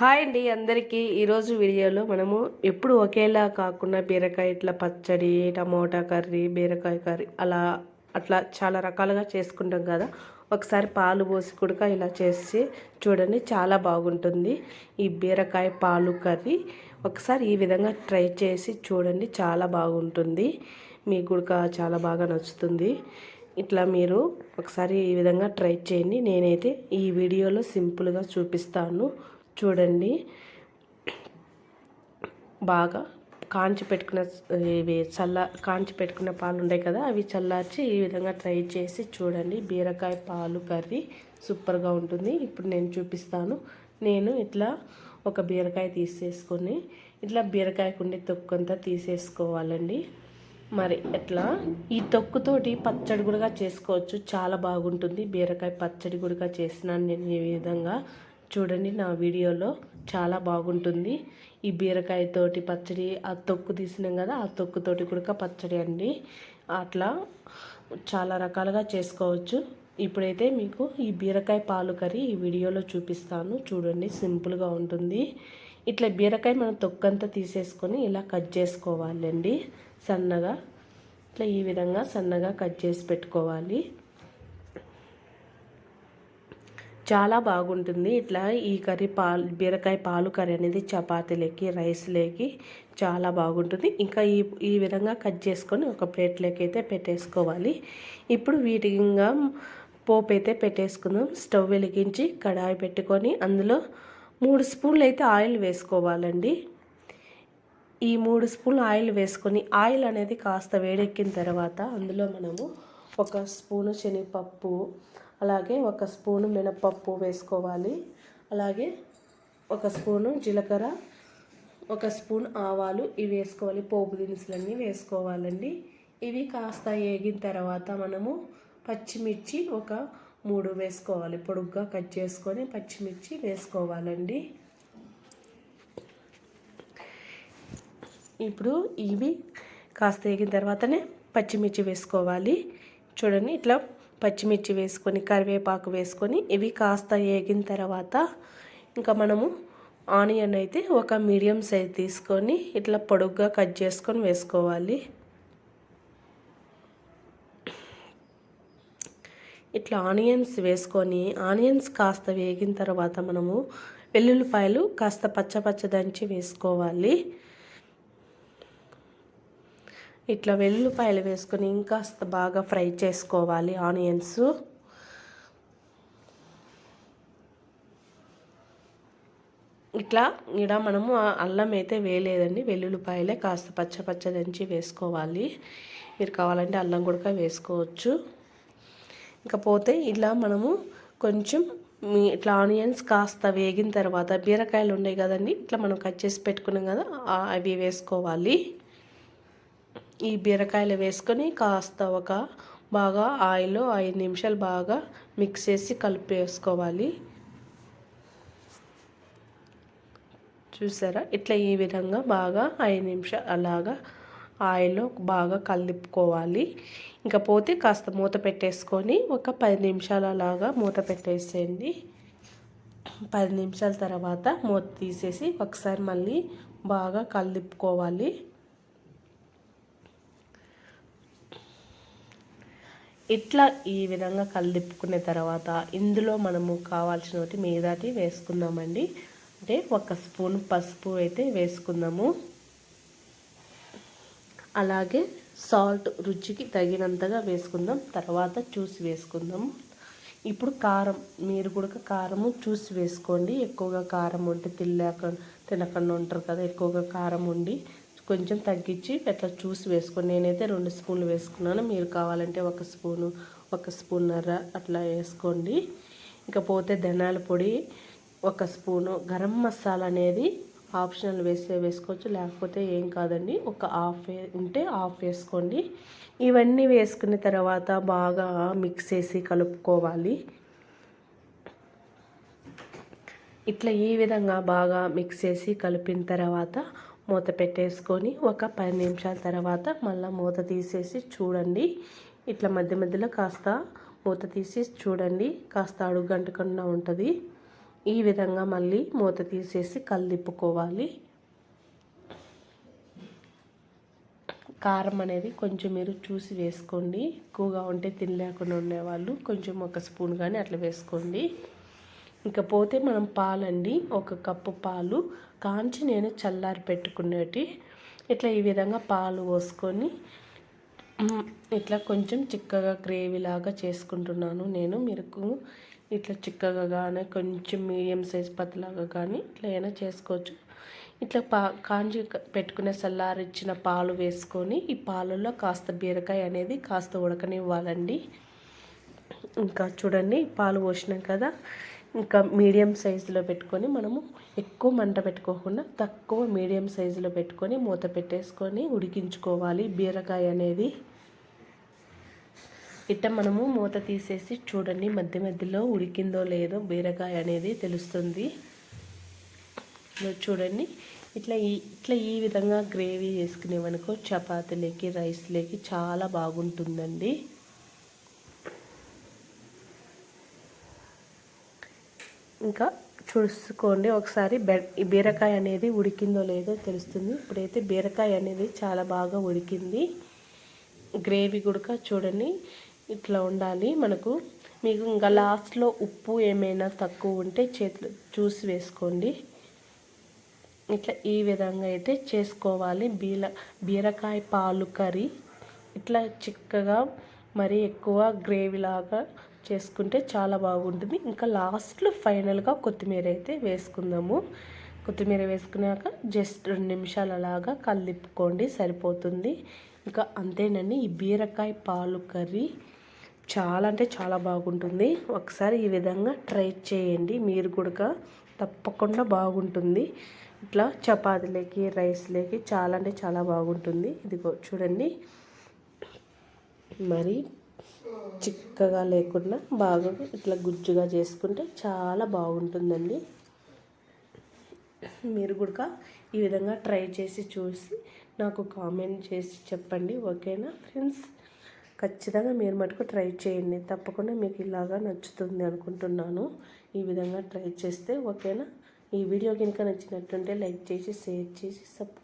Hi అండి అందరికీ. ఈరోజు వీడియోలో మనము ఎప్పుడు ఒకేలా కాకుండా బీరకాయ ఇట్లా పచ్చడి టమోటా కర్రీ బీరకాయ కర్రీ అలా అట్లా చాలా రకాలుగా చేసుకుంటాం కదా. ఒకసారి పాలు పోసి కుడక ఇలా చేసి చూడండి చాలా బాగుంటుంది. ఈ బీరకాయ పాలు కర్రీ ఒకసారి ఈ విధంగా ట్రై చేసి చూడండి చాలా బాగుంటుంది. మీ గుడక చాలా బాగా నచ్చుతుంది. ఇట్లా మీరు ఒకసారి ఈ విధంగా ట్రై చేయండి. నేనైతే ఈ వీడియోలో సింపుల్గా చూపిస్తాను. చూడండి. బాగా కాంచి పెట్టుకున్న ఇవి చల్ల కాంచి పెట్టుకున్న పాలు ఉంటాయి కదా అవి చల్లార్చి ఈ విధంగా ట్రై చేసి చూడండి. బీరకాయ పాలు కర్రీ సూపర్గా ఉంటుంది. ఇప్పుడు నేను చూపిస్తాను. నేను ఇట్లా ఒక బీరకాయ తీసేసుకొని ఇట్లా బీరకాయకుండే తొక్కు అంతా తీసేసుకోవాలండి. మరి ఎట్లా? ఈ తొక్కుతోటి పచ్చడి కూడా చేసుకోవచ్చు. చాలా బాగుంటుంది. బీరకాయ పచ్చడి కూడా చేసినాను నేను ఈ విధంగా. చూడండి నా వీడియోలో చాలా బాగుంటుంది. ఈ బీరకాయతోటి పచ్చడి ఆ తొక్కు తీసినాం కదా ఆ తొక్కుతోటి కూడా పచ్చడి అండి. అట్లా చాలా రకాలుగా చేసుకోవచ్చు. ఇప్పుడైతే మీకు ఈ బీరకాయ పాలు కర్రీ ఈ వీడియోలో చూపిస్తాను. చూడండి సింపుల్గా ఉంటుంది. ఇట్లా బీరకాయ మనం తొక్కంతా తీసేసుకొని ఇలా కట్ చేసుకోవాలండి. సన్నగా ఇట్లా ఈ విధంగా సన్నగా కట్ చేసి పెట్టుకోవాలి. చాలా బాగుంటుంది. ఇట్లా ఈ కర్రీ పాలు బీరకాయ పాలు కర్రీ అనేది చపాతీలకి రైస్లోకి చాలా బాగుంటుంది. ఇంకా ఈ ఈ విధంగా కట్ చేసుకొని ఒక ప్లేట్లోకి అయితే పెట్టేసుకోవాలి. ఇప్పుడు వీటిగా పోపు అయితే పెట్టేసుకుందాం. స్టవ్ వెలిగించి కడాయి పెట్టుకొని అందులో మూడు స్పూన్లు అయితే ఆయిల్ వేసుకోవాలండి. ఈ మూడు స్పూన్లు ఆయిల్ వేసుకొని ఆయిల్ అనేది కాస్త వేడెక్కిన తర్వాత అందులో మనము ఒక స్పూను శనగపప్పు అలాగే ఒక స్పూను మినపప్పు వేసుకోవాలి. అలాగే ఒక స్పూను జీలకర్ర ఒక స్పూన్ ఆవాలు ఇవి వేసుకోవాలి. పోపు దినుసులన్నీ వేసుకోవాలండి. ఇవి కాస్త వేగిన తర్వాత మనము పచ్చిమిర్చి ఒక మూడు వేసుకోవాలి. పొడుగ్గా కట్ చేసుకొని పచ్చిమిర్చి వేసుకోవాలండి. ఇప్పుడు ఇవి కాస్త వేగిన తర్వాతనే పచ్చిమిర్చి వేసుకోవాలి. చూడండి ఇట్లా పచ్చిమిర్చి వేసుకొని కరివేపాకు వేసుకొని ఇవి కాస్త వేగిన తర్వాత ఇంకా మనము ఆనియన్ అయితే ఒక మీడియం సైజ్ తీసుకొని ఇట్లా పొడుగ్గా కట్ చేసుకొని వేసుకోవాలి. ఇట్లా ఆనియన్స్ వేసుకొని ఆనియన్స్ కాస్త వేగిన తర్వాత మనము వెల్లుల్లిపాయలు కాస్త పచ్చ పచ్చ దంచి వేసుకోవాలి. ఇట్లా వెల్లుల్లిపాయలు వేసుకొని ఇంకాస్త బాగా ఫ్రై చేసుకోవాలి ఆనియన్స్. ఇట్లా ఇక్కడ మనము అల్లం అయితే వేయలేదండి వెల్లుల్లిపాయలే కాస్త పచ్చ పచ్చ దంచి వేసుకోవాలి. మీరు కావాలంటే అల్లం కూడా వేసుకోవచ్చు. ఇకపోతే ఇలా మనము కొంచెం ఇట్లా ఆనియన్స్ కాస్త వేగిన తర్వాత బీరకాయలు ఉన్నాయి కదండి ఇట్లా మనం కట్ చేసి పెట్టుకున్నాం కదా అవి వేసుకోవాలి. ఈ బీరకాయలు వేసుకొని కాస్త ఒక బాగా ఆయిల్ ఐదు నిమిషాలు బాగా మిక్స్ చేసి కలిపేసుకోవాలి. చూసారా? ఇట్లా ఈ విధంగా బాగా ఐదు నిమిషాలు అలాగా ఆయిల్లో బాగా కలుపుకోవాలి. ఇంకా పోతే కాస్త మూత పెట్టేసుకొని ఒక పది నిమిషాలు అలాగా మూత పెట్టేసేయండి. పది నిమిషాల తర్వాత మూత తీసేసి ఒకసారి మళ్ళీ బాగా కలుపుకోవాలి. ఇట్లా ఈ విధంగా కలిపుకున్న తర్వాత ఇందులో మనము కావాల్సినవి మీదాటి వేసుకుందామండి. అంటే ఒక స్పూన్ పసుపు అయితే వేసుకుందాము. అలాగే సాల్ట్ రుచికి తగినంతగా వేసుకుందాం. తర్వాత చూసి వేసుకుందాము ఇప్పుడు కారం మీరు కూడా కారము చూసి వేసుకోండి. ఎక్కువగా కారం ఉంటే తిల్లాక తినకుండా ఉంటారు కదా ఎక్కువగా కారం ఉండి కొంచెం తగ్గించి అట్లా చూసి వేసుకోండి నేనైతే రెండు స్పూన్లు వేసుకున్నాను. మీరు కావాలంటే ఒక స్పూను ఒక స్పూన్నర అట్లా వేసుకోండి. ఇకపోతే ధనాల పొడి ఒక స్పూను. గరం మసాలా అనేది ఆప్షనల్ వేస్తే వేసుకోవచ్చు లేకపోతే ఏం కాదండి. ఒక హాఫ్ ఉంటే హాఫ్ వేసుకోండి. ఇవన్నీ వేసుకున్న తర్వాత బాగా మిక్స్ చేసి కలుపుకోవాలి. ఇట్లా ఈ విధంగా బాగా మిక్స్ చేసి కలిపిన తర్వాత మూత పెట్టేసుకొని ఒక పది నిమిషాల తర్వాత మళ్ళీ మూత తీసేసి చూడండి. ఇట్లా మధ్య మధ్యలో కాస్త మూత తీసి చూడండి. కాస్త అడుగు గంటకుండా ఉంటుంది. ఈ విధంగా మళ్ళీ మూత తీసేసి కలిదిప్పుకోవాలి కారం అనేది కొంచెం మీరు చూసి వేసుకోండి. ఎక్కువగా ఉంటే తినలేకుండా ఉండేవాళ్ళు కొంచెం ఒక స్పూన్ కానీ అట్లా వేసుకోండి. ఇంకా పోతే మనం పాలండి. ఒక కప్పు పాలు కాంచి నేను చల్లారి పెట్టుకునేటి. ఇట్లా ఈ విధంగా పాలు పోసుకొని ఇట్లా కొంచెం చిక్కగా గ్రేవీ లాగా చేసుకుంటున్నాను నేను. మీరు ఇట్లా చిక్కగా కానీ కొంచెం మీడియం సైజ్ పతలాగా కానీ ఇట్లా అయినా చేసుకోవచ్చు. ఇట్లా పా కాంచి పెట్టుకునే చల్లారిచ్చిన పాలు వేసుకొని ఈ పాలల్లో కాస్త బీరకాయ అనేది కాస్త ఉడకనివ్వాలండి. ఇంకా చూడండి పాలు పోసినాం కదా. ఇంకా మీడియం సైజులో పెట్టుకొని మనము ఎక్కువ మంట పెట్టుకోకుండా తక్కువ మీడియం సైజులో పెట్టుకొని మూత పెట్టేసుకొని ఉడికించుకోవాలి. బీరకాయ అనేది ఇట్ట మనము మూత తీసేసి చూడండి మధ్య మధ్యలో ఉడికిందో లేదో బీరకాయ అనేది తెలుస్తుంది. చూడండి. ఇట్లా ఈ ఇట్లా ఈ విధంగా గ్రేవీ చేసుకునేవనుకో చపాతీలకి రైస్లకి చాలా బాగుంటుందండి. ఇంకా చూసుకోండి. ఒకసారి బె బీరకాయ అనేది ఉడికిందో లేదో తెలుస్తుంది. ఇప్పుడైతే బీరకాయ అనేది చాలా బాగా ఉడికింది. గ్రేవీ కూడా చూడండి. ఇట్లా ఉండాలి మనకు. మీకు ఇంకా లాస్ట్లో ఉప్పు ఏమైనా తక్కువ ఉంటే చేతులు చూసి వేసుకోండి. ఇట్లా ఈ విధంగా అయితే చేసుకోవాలి. బీల బీరకాయ పాలు కర్రీ. ఇట్లా చిక్కగా మరీ ఎక్కువ గ్రేవీ లాగా చేసుకుంటే చాలా బాగుంటుంది. ఇంకా లాస్ట్లో ఫైనల్గా కొత్తిమీర అయితే వేసుకుందాము. కొత్తిమీర వేసుకున్నాక జస్ట్ రెండు నిమిషాలు అలాగా కలిపుకోండి సరిపోతుంది. ఇంకా అంతేనండి ఈ బీరకాయ పాలు కర్రీ చాలా అంటే చాలా బాగుంటుంది. ఒకసారి ఈ విధంగా ట్రై చేయండి మీరు కూడా తప్పకుండా బాగుంటుంది. ఇట్లా చపాతీలకి రైస్లోకి చాలా అంటే చాలా బాగుంటుంది. ఇదిగో చూడండి. మరి చిక్కగా లేకుండా బాగా ఇట్లా గుజ్జుగా చేసుకుంటే చాలా బాగుంటుందండి. మీరు కూడా ఈ విధంగా ట్రై చేసి చూసి నాకు కామెంట్ చేసి చెప్పండి ఓకేనా ఫ్రెండ్స్? ఖచ్చితంగా మీరు మటుకు ట్రై చేయండి. తప్పకుండా మీకు ఇలాగా నచ్చుతుంది అనుకుంటున్నాను. ఈ విధంగా ట్రై చేస్తే ఓకేనా? ఈ వీడియో కనుక నచ్చినట్టుంటే లైక్ చేసి షేర్ చేసి సబ్